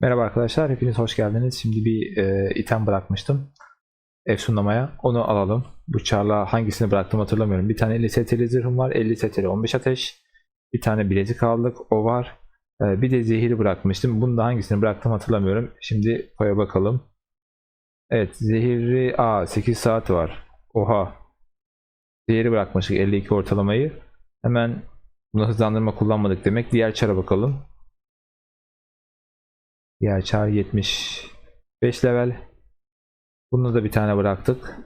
Merhaba arkadaşlar, hepiniz hoş geldiniz. Şimdi bir e, item bırakmıştım efsunlamaya. Onu alalım. Bu çarla hangisini bıraktım hatırlamıyorum. Bir tane 50 STL zırhım var. 50 STL 15 ateş. Bir tane bilezik aldık. O var. E, bir de zehiri bırakmıştım. Bunu da hangisini bıraktım hatırlamıyorum. Şimdi koya bakalım. Evet zehiri... Aa 8 saat var. Oha. Zehiri bırakmıştık 52 ortalamayı. Hemen bunu hızlandırma kullanmadık demek. Diğer çara bakalım. Diğer çar 75 level. Bunu da bir tane bıraktık.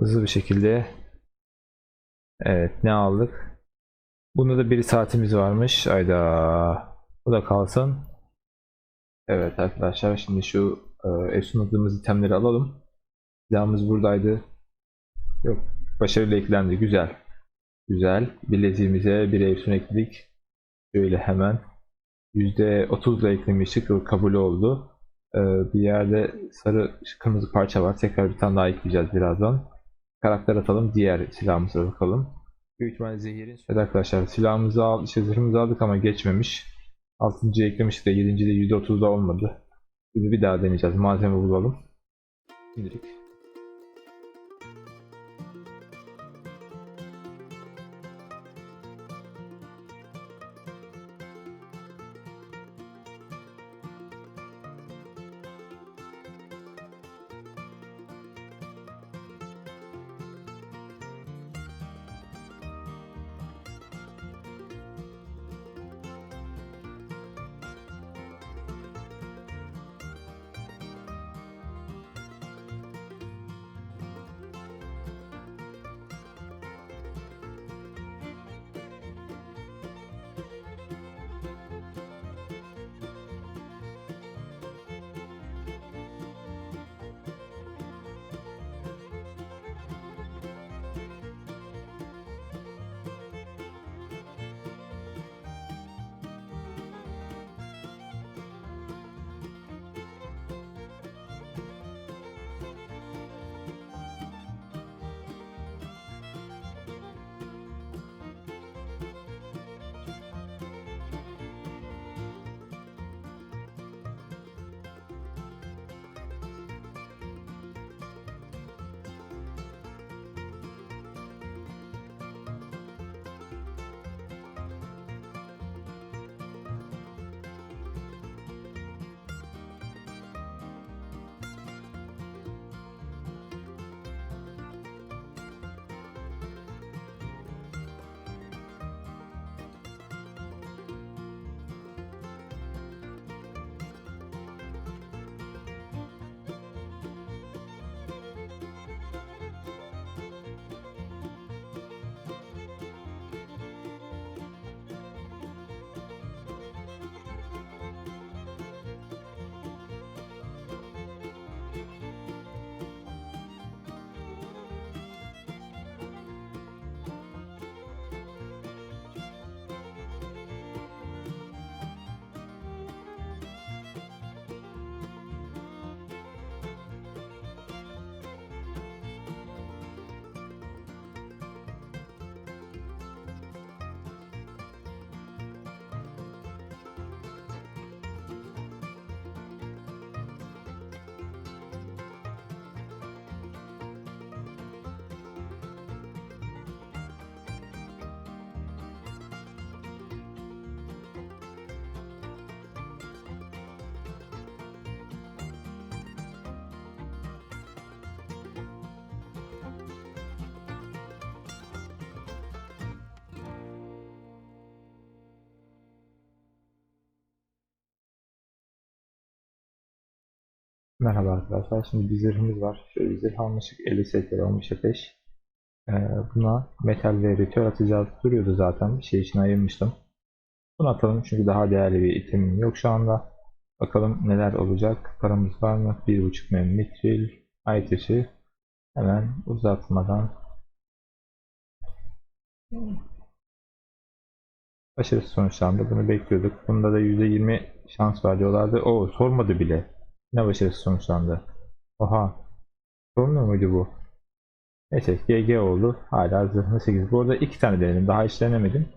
Hızlı bir şekilde. Evet ne aldık? Bunda da bir saatimiz varmış. Ayda. Bu da kalsın. Evet arkadaşlar şimdi şu e, efsunladığımız itemleri alalım. Silahımız buradaydı. Yok başarıyla eklendi. Güzel. Güzel. Bileziğimize bir efsun ekledik. Şöyle hemen. %30 da eklemiştik. O kabul oldu. Ee, bir yerde sarı kırmızı parça var. Tekrar bir tane daha ekleyeceğiz birazdan. Karakter atalım. Diğer silahımıza bakalım. Büyük ihtimalle zehirin. Evet arkadaşlar silahımızı aldık. Işte zırhımızı aldık ama geçmemiş. 6. eklemiştik de 7. de %30'da olmadı. Şimdi bir daha deneyeceğiz. Malzeme bulalım. Şimdilik. Merhaba arkadaşlar. Şimdi bir zırhımız var. Şöyle bir zırh almıştık. 50 STL 15 ateş. Ee, buna metal ve ritüel atacağız. Duruyordu zaten. Bir şey için ayırmıştım. Bunu atalım çünkü daha değerli bir itemim yok şu anda. Bakalım neler olacak. Paramız var mı? 1.5 mem mitril. Aytaşı. Hemen uzatmadan. Başarısız sonuçlandı. Bunu bekliyorduk. Bunda da %20 şans var diyorlardı. O sormadı bile. Ne başarısız sonuçlandı. Oha. Sormuyor muydu bu? Neyse GG oldu. Hala zırhlı 8. Bu arada iki tane denedim. Daha hiç denemedim.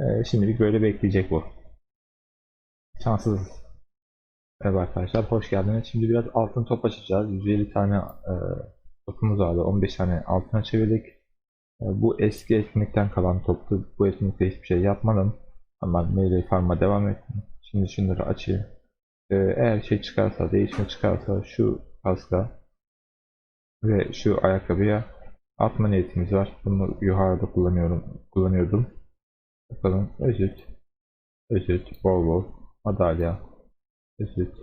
Ee, şimdilik böyle bekleyecek bu. Şanssız. Merhaba arkadaşlar, hoş geldiniz. Şimdi biraz altın top açacağız. 150 tane e, topumuz vardı. 15 tane altına çevirdik. E, bu eski etkinlikten kalan toptu. Bu etkinlikte hiçbir şey yapmadım. Ama meyve farma devam ettim. Şimdi şunları açayım. E, eğer şey çıkarsa, değişme çıkarsa şu kaska ve şu ayakkabıya atma niyetimiz var. Bunu yukarıda kullanıyorum, kullanıyordum. Bakalım. Özüt, özüt, bol bol, madalya, özüt,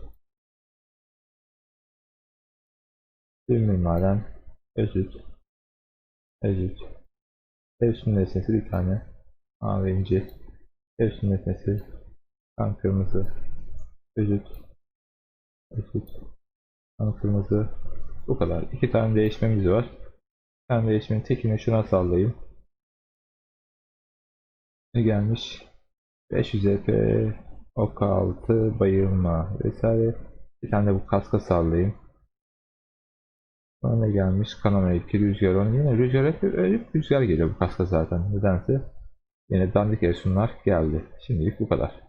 bir maden, özüt, özüt, Evsun nesnesi bir tane, mavi inci, Evsun nesnesi, kan kırmızı, özüt, özüt, kan kırmızı, bu kadar. İki tane değişmemiz var. Bir tane değişmenin tekini şuna sallayayım. Ne gelmiş? 500 EP, ok altı, bayılma vesaire. Bir tane de bu kaska sallayayım. Sonra ne gelmiş? Kanama etki, rüzgar on. Yine rüzgar hep, hep rüzgar geliyor bu kaska zaten. Nedense. Yine dandik efsunlar geldi. Şimdilik bu kadar.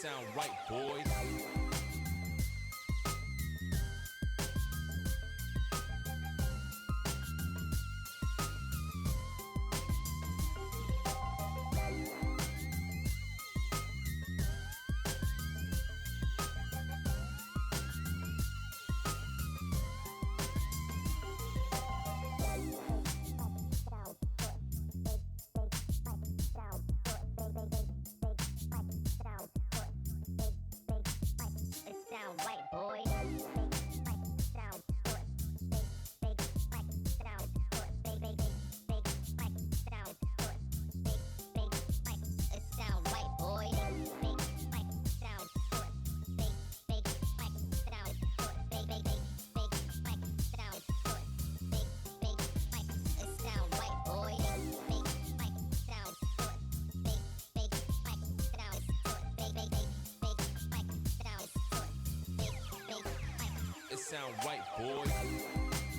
Sound right, boys. Sound right, boys.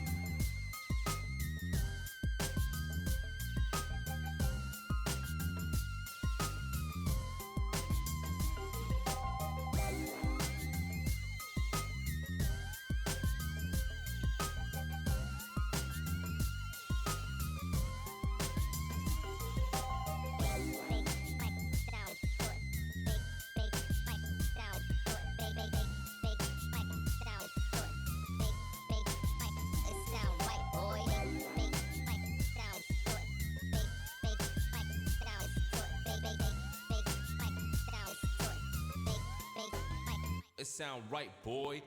Sound right, boy.